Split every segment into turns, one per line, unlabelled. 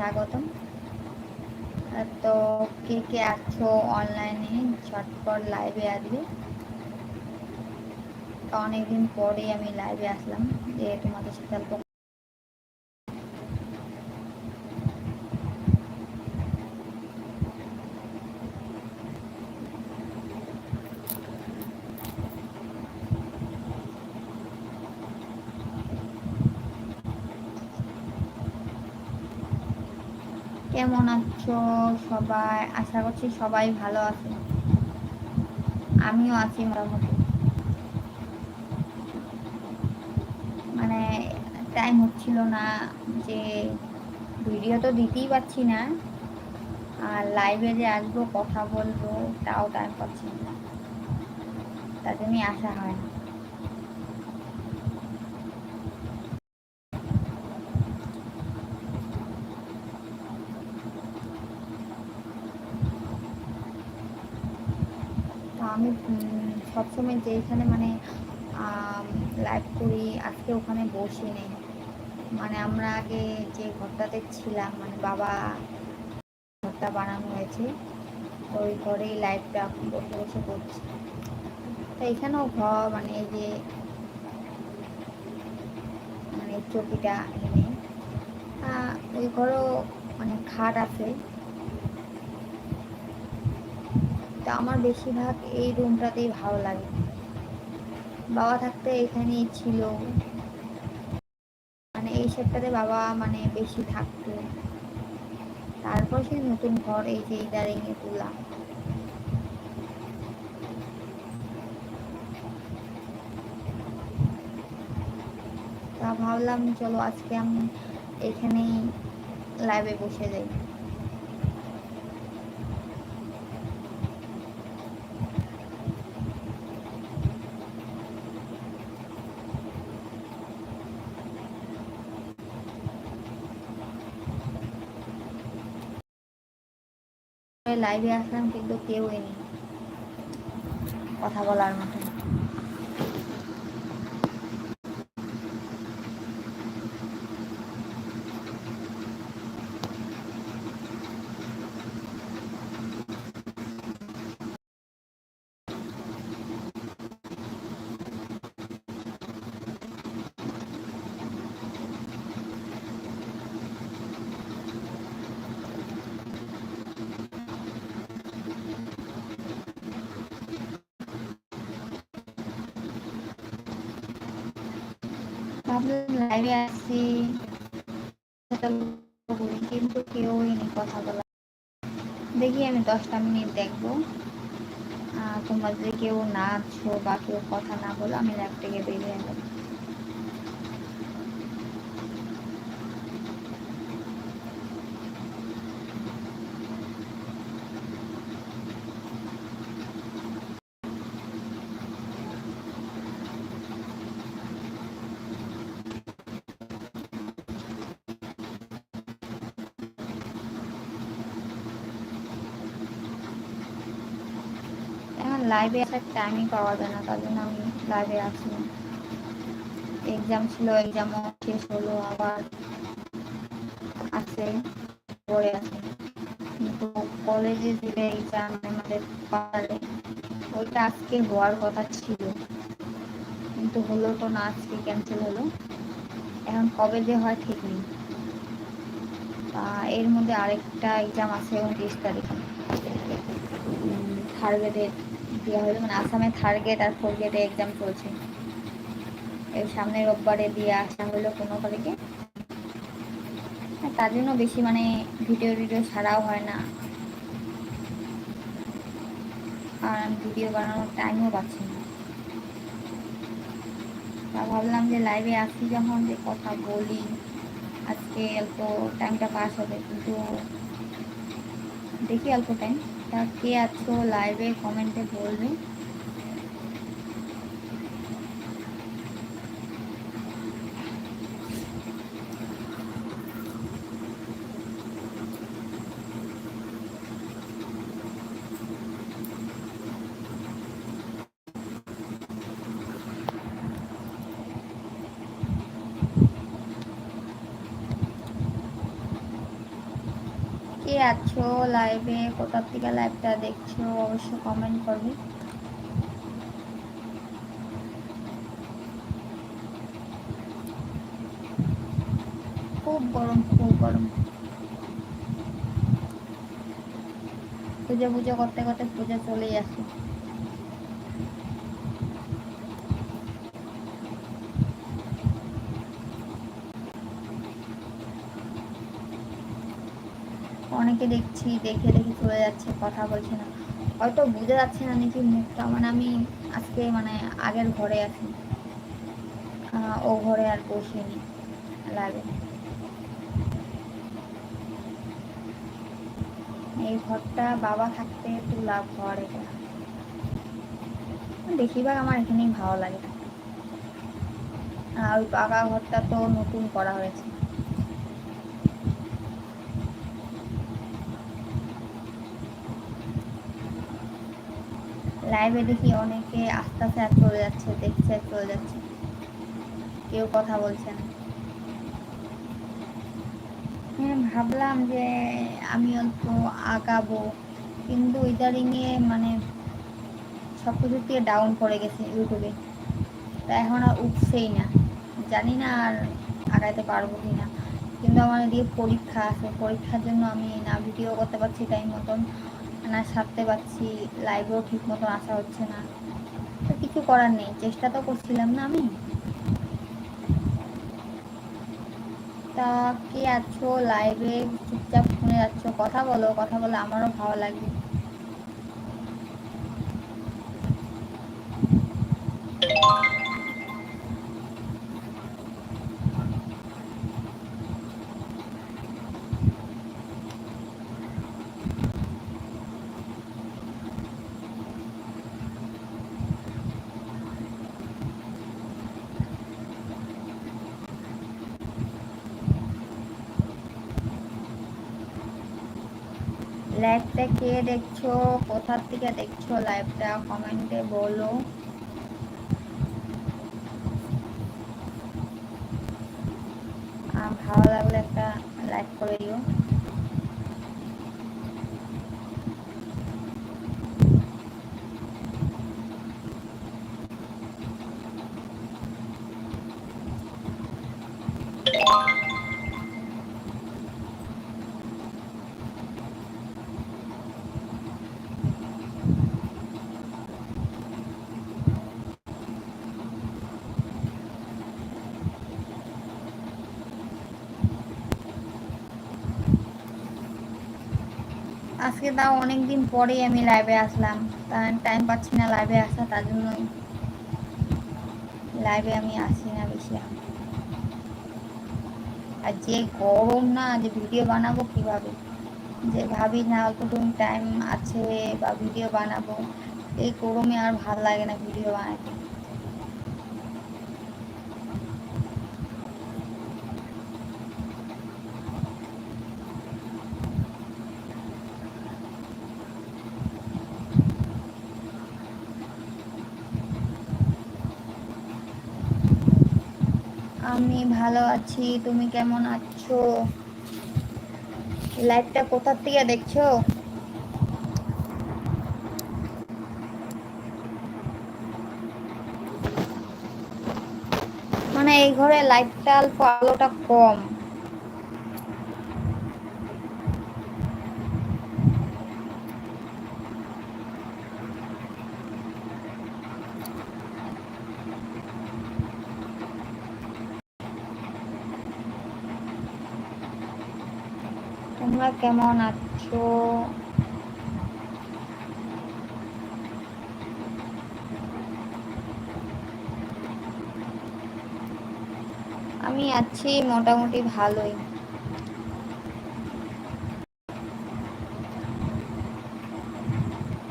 স্বাগতম। তো কে কে আছো অনলাইনে ঝটপট লাইভে আসবে। অনেকদিন পরে আমি লাইভে আসলাম যে তোমাদের সাথে কেমন আছো? সবাই, আশা করছি সবাই ভালো আছে। আমিও আছি মোটামুটি। মানে টাইম হচ্ছিল না যে ভিডিও তো দিতেই পারছি না। আর লাইভে যে আসব, কথা বলব, তাও টাইম পাচ্ছি না। তার জন্যই আসা হয় না তো আমি সবসময় যেখানে মানে লাইভ করি, আজকে ওখানে বসি নেই মানে আমরা আগে যে ঘরটাতে ছিলাম মানে বাবা ঘরটা বানানো হয়েছে ওই ঘরেই লাইভটা বসে বসে করছি। তো এখানেও ঘর মানে এই যে মানে চকিটা এনে ওই ঘরও মানে খাট আছে। তো আমার বেশিরভাগ এই রুমটাতেই ভালো লাগে। বাবা থাকতে এখানেই ছিল। মানে এই সেটটাতে বাবা মানে বেশি থাকতো। তারপর সে নতুন ঘর এই যে ইদারিং এ তুললাম তা ভাবলাম চলো আজকে আমি এখানেই লাইভে বসে যাই। লাইভে আসলাম কিন্তু কেউই নেই। কথা বলার মতো ভাবলাম লাইভে আসছি কিন্তু কেউই নেই কথা বলা দেখি আমি দশটা মিনিট দেখব। তোমরা যদি কেউ না আছো বা কেউ কথা না বলো, আমি ল্যাব থেকে বেরিয়ে যাব। লাইভে আসার টাইমই পাওয়া যায় না, তার জন্য আমি লাইভে আসি না। এক্সাম ছিল এক্সামও শেষ হলো, আবার আছে, পরে আছে। কিন্তু কলেজে যে এক্সাম আমাদের পারে ওইটা আজকে হওয়ার কথা ছিল। কিন্তু হলো তো না, আজকে ক্যান্সেল হলো। এখন কবে যে হয় ঠিক নেই। এর মধ্যে আরেকটা এক্সাম আছে, উনত্রিশ তারিখে। থার্ড গ্রেডের দেওয়া হলো মানে আসামে থার্ড গ্রেড আর ফোর্থ গ্রেডে এক্সাম চলছে। এই সামনে রোববারে দিয়ে আসা হলো কোনো তারিখে তার জন্য বেশি মানে ভিডিও টিডিও ছাড়াও হয় না। আর ভিডিও বানানোর টাইমও পাচ্ছি না। ভাবলাম যে লাইভে আসি যখন, যে কথা বলি। আজকে অল্প টাইমটা পাস হবে, কিন্তু দেখি অল্প টাইম তা কে এত লাইভে কমেন্টে বলবে। আছো? লাইভে কোথা থেকে লাইভটা দেখছ, অবশ্যই কমেন্ট করবে। খুব গরম খুব গরম। পুজো পুজো করতে করতে পুজো চলেই আসে। অনেকে দেখছি, দেখে দেখে চলে যাচ্ছে, কথা বলছে না। হয়তো বুঝে যাচ্ছে না নাকি মুখটা মানে আমি আজকে মানে আগের ঘরে আছি। ও ঘরে আর বসিনি লাগে। এই ঘরটা বাবা থাকতে একটু লাভ ঘর এটা। বেশিরভাগ আমার এখানেই ভালো লাগে। আর ওই পাকা ঘরটা তো নতুন করা হয়েছে। লাইভে দেখি অনেকে আস্তে আস্তে আর চলে যাচ্ছে, দেখছে আর চলে যাচ্ছে। কেউ কথা বলছে না। হ্যাঁ ভাবলাম যে আমি অল্প আঁকাবো কিন্তু ইদারিংয়ে মানে সব কিছু থেকে ডাউন পড়ে গেছে ইউটিউবে তা এখন আর উঠছেই না। জানি না আর আগাইতে পারব কি না। কিন্তু আমার এদিকে পরীক্ষা আছে, পরীক্ষার জন্য আমি না ভিডিও করতে পারছি টাইম মতন না সারতে পারছি লাইভেও ঠিক মতো আসা হচ্ছে না। তো কিছু করার নেই, চেষ্টা তো করছিলাম না আমি। তা কে আছো লাইভে চুপচাপ শুনে যাচ্ছ, কথা বলো, কথা বলে আমারও ভালো লাগে লাইভটা কে দেখছ? কোথার থেকে দেখছ লাইভটা কমেন্টে বলো। ভালো লাগলে একটা লাইক করে দিও। আজকে তাও অনেকদিন পরেই আমি লাইভে আসলাম। টাইম পাচ্ছি না লাইভে আসা, তার জন্যই লাইভে আমি আসি না বেশি আর। যে গরম না, যে ভিডিও বানাবো কীভাবে? যে ভাবি না অল্পটুকু টাইম আছে বা ভিডিও বানাবো, এই গরমে আর ভালো লাগে না ভিডিও বানাতে। আমি ভালো আছি, তুমি কেমন আছো? লাইভটা কোথার থেকে দেখছ? মানে এই ঘরে লাইটটা অল্প, আলোটা কম তোমরা কেমন আছো? আমি আছি মোটামুটি ভালোই।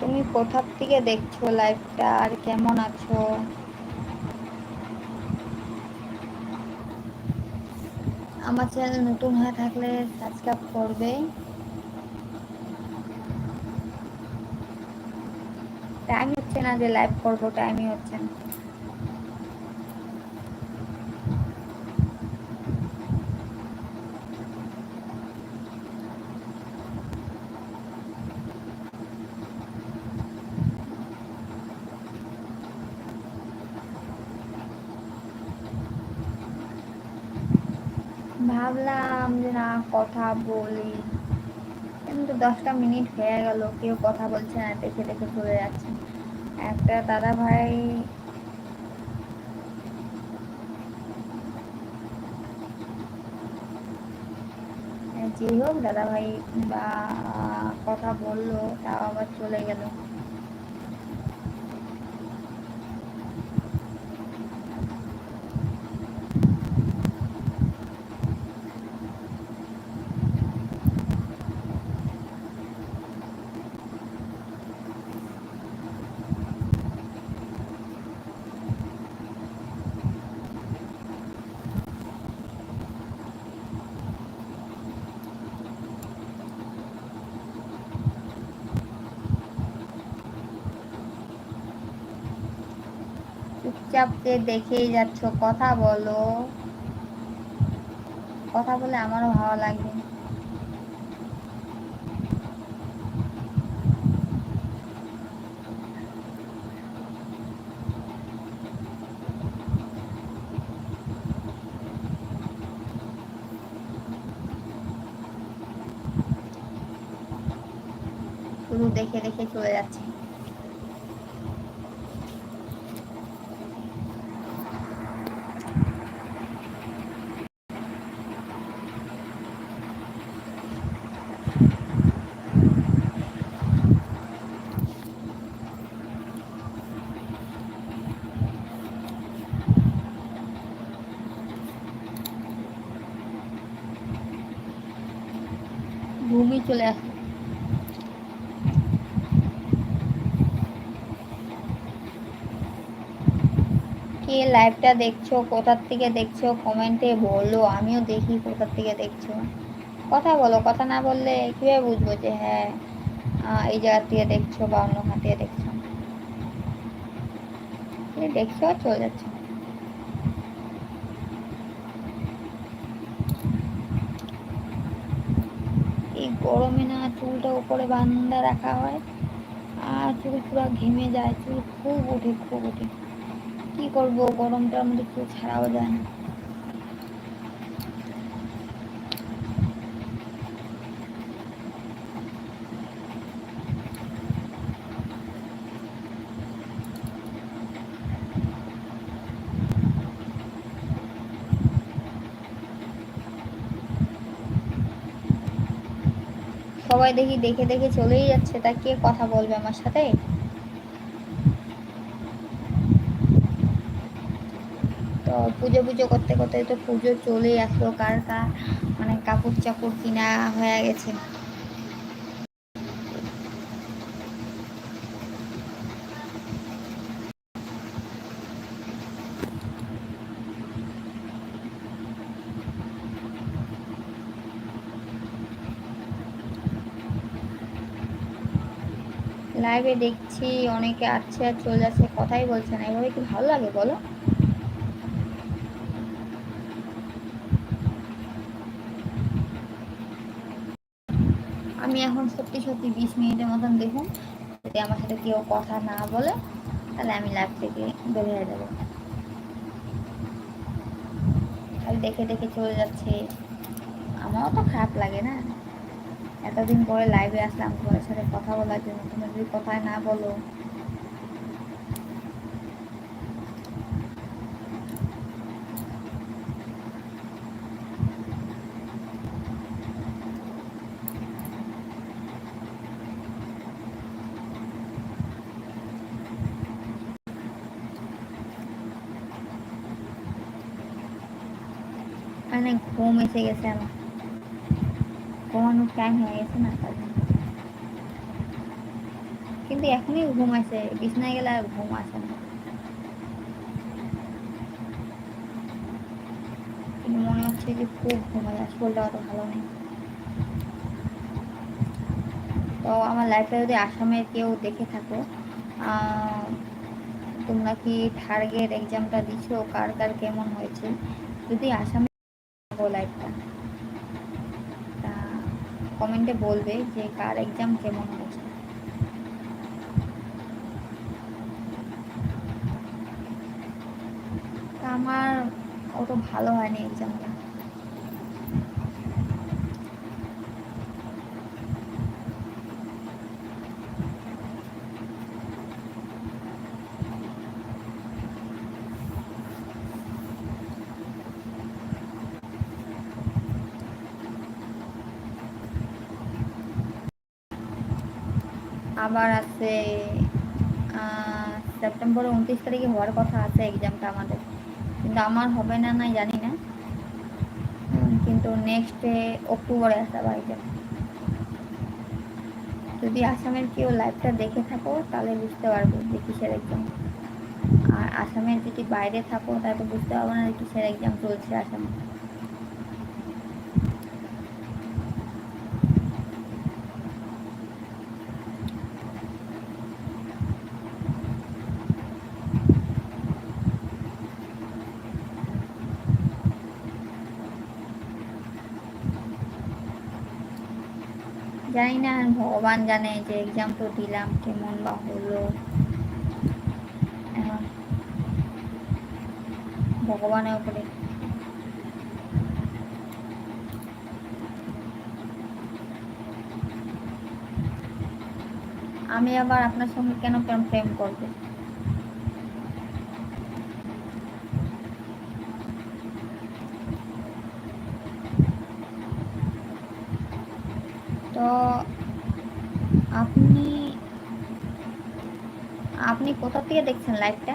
তুমি কোথার থেকে দেখছ লাইফটা আর কেমন আছো? আমার চ্যানেল নতুন হয়ে থাকলে সাবস্ক্রাইব করবে। টাইম হচ্ছে না যে লাইভ করব টাইমই হচ্ছে না ভাবলাম যে না কথা বলি কিন্তু দশটা মিনিট হয়ে গেল, কেউ কথা বলছে না, দেখে দেখে চলে যাচ্ছে। একটা দাদা ভাই যেই হোক দাদা ভাই বা কথা বলল, তাও আবার চলে গেল। যে দেখেই যাচ্ছ, কথা বলো। কথা বলে আমারও ভালো লাগবে শুধু দেখে দেখে চলে যাচ্ছে। চলে আসে। কে লাইভটা দেখছ? কোথার থেকে দেখছ? কমেন্টে বলো। আমিও দেখি কোথার থেকে দেখছ। কথা বলো, কথা না বললে কীভাবে বুঝব যে হ্যাঁ এই জায়গার থেকে দেখছ বা অন্য থেকে দেখছ? দেখছ, চলে যাচ্ছে। এই গরমে না চুলটা উপরে বান্ধা রাখা হয় আর চুল পুরো ঘেমে যায়, চুল খুব ওঠে খুব ওঠে। কী করব? গরমটা আমাদের চুল ছাড়াও যায় না। সবাই দেখি দেখে দেখে চলেই যাচ্ছে। তা কে কথা বলবে আমার সাথে? তো পুজো পুজো করতে করতে তো পুজো চলেই আসলো। কার কার মানে কাপড় চাপড় কিনা হয়ে গেছে। লাইভে দেখছি অনেকে আসছে আর চলে যাচ্ছে, কথাই বলছে না। এভাবে কি ভালো লাগে বলো? আমি এখন সত্যি সত্যি বিশ মিনিটের মতন দেখুন, যদি আমার সাথে কেউ কথা না বলে, তাহলে আমি লাইভ থেকে বের হয়ে যাব। খালি দেখে দেখে চলে যাচ্ছে। আমারও তো খারাপ লাগে না। এতদিন পরে লাইভে আসলাম, তোমার সাথে কথা বলার জন্য। তুমি যদি কথায় না বলো। মানে ঘুম এসে গেছে আমার। ঘুমানোর টাইম হয়ে গেছে না তার কিন্তু এখনই ঘুম আসে বিছনায় গেলে আর ঘুম আসে না। কিন্তু মনে হচ্ছে যে খুব ঘুমাই আর শরীরটা অত ভালো নেই। তো আমার লাইফে যদি আসামের কেউ দেখে থাকো তোমরা কি থার্গের এক্সামটা দিছো? কার কার কেমন হয়েছে? যদি আসামে লাইফটা কমেন্টে বলবে যে কার এক্সাম কেমন হয়েছে। আমার অত ভালো হয়নি এক্সামটা আবার আছে সেপ্টেম্বরে উনত্রিশ তারিখে হওয়ার কথা আছে এক্সামটা আমাদের। কিন্তু আমার হবে না না জানি না। কিন্তু নেক্সটে অক্টোবরে আছে আবার এক্সাম যদি আসামের কেউ লাইভটা দেখে থাকো তাহলে বুঝতে পারব যে কিসের এক্সাম আর আসামের যদি বাইরে থাকো তাহলে বুঝতে পারব না যে কিসের এক্সাম চলছে আসামে। জানি না ভগবান জানে যে এক্সাম তো দিলাম, কেমন বা হলো। ভগবানের উপরে। আমি আবার আপনার সঙ্গে কেন কেন প্রেম করব? তো আপনি আপনি কোথা থেকে দেখছেন লাইভটা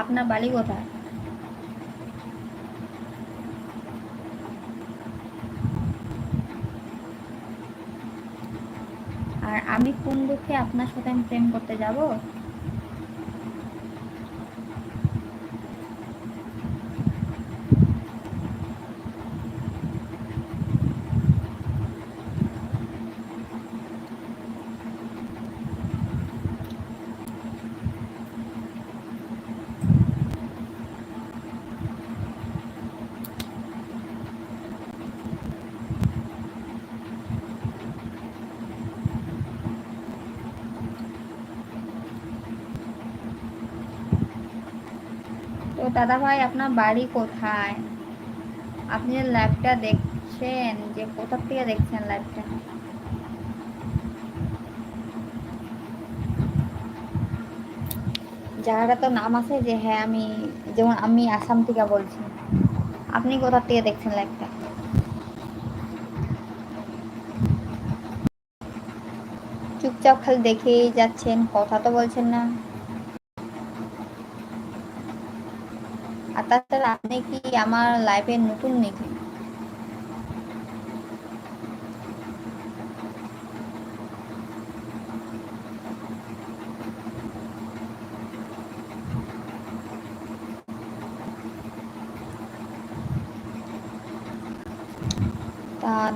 আপনার বাড়ি কোথায়? আর আমি কোন দুঃখে আপনার সাথে আমি প্রেম করতে যাব তো দাদা ভাই আপনার বাড়ি কোথায়? আপনি যে লাইভটা দেখছেন, যে কোথা থেকে দেখছেন লাইভটা জায়গাটা তো নাম আছে যে হ্যাঁ আমি, যেমন আমি আসাম থেকে বলছি। আপনি কোথা থেকে দেখছেন লাইভটা চুপচাপ খালি দেখেই যাচ্ছেন, কথা তো বলছেন না। তাছাড়া আপনি কি আমার লাইফে নতুন নাকি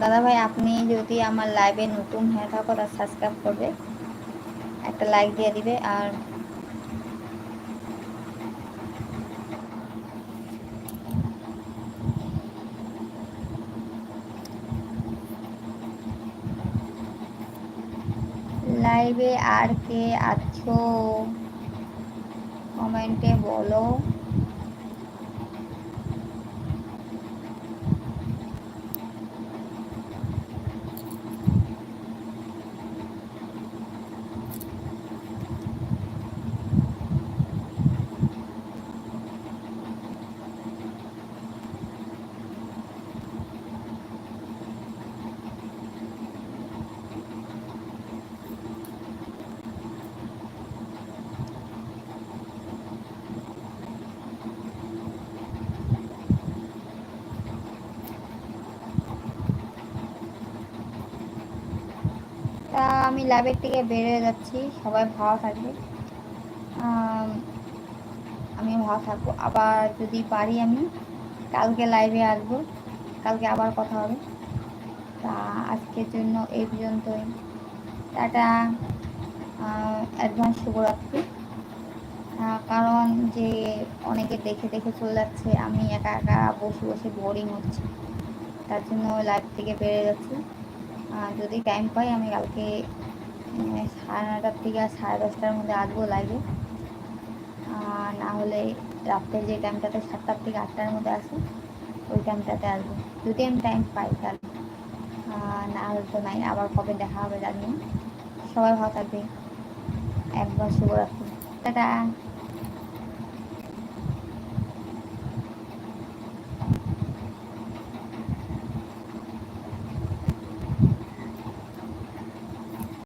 দাদা ভাই আপনি যদি আমার লাইভে নতুন হয়ে থাকো তা সাবস্ক্রাইব করবে। একটা লাইক দিয়ে দিবে, আর লাইভে আর কে আছো? কমেন্টে বলো তা আমি ল্যাবের থেকে বেরিয়ে যাচ্ছি, সবাই ভালো থাকবে। আমি ভালো থাকব। আবার যদি পারি আমি, কালকে লাইভে আসব। কালকে আবার কথা হবে। তা আজকের জন্য এই পর্যন্তই। টাটা। অ্যাডভান্স শুভরাত্রি। কারণ যে অনেকে দেখে দেখে চলে যাচ্ছে, আমি একা একা বসে বসে বোরিং হচ্ছে। তার জন্য লাইভ থেকে বেড়ে যাচ্ছি। যদি টাইম পাই আমি কালকে সাড়ে নটার থেকে আর সাড়ে দশটার মধ্যে আসব লাগে না হলে রাত্রের যে টাইমটাতে সাতটার থেকে আটটার মধ্যে আসে ওই টাইমটাতে আসব। যদি আমি টাইম পাই তাহলে। না হলে তো নাই, আবার কবে দেখা হবে জানি সবাই ভালো থাকবে একবার শুভরাত্রি। টাটা।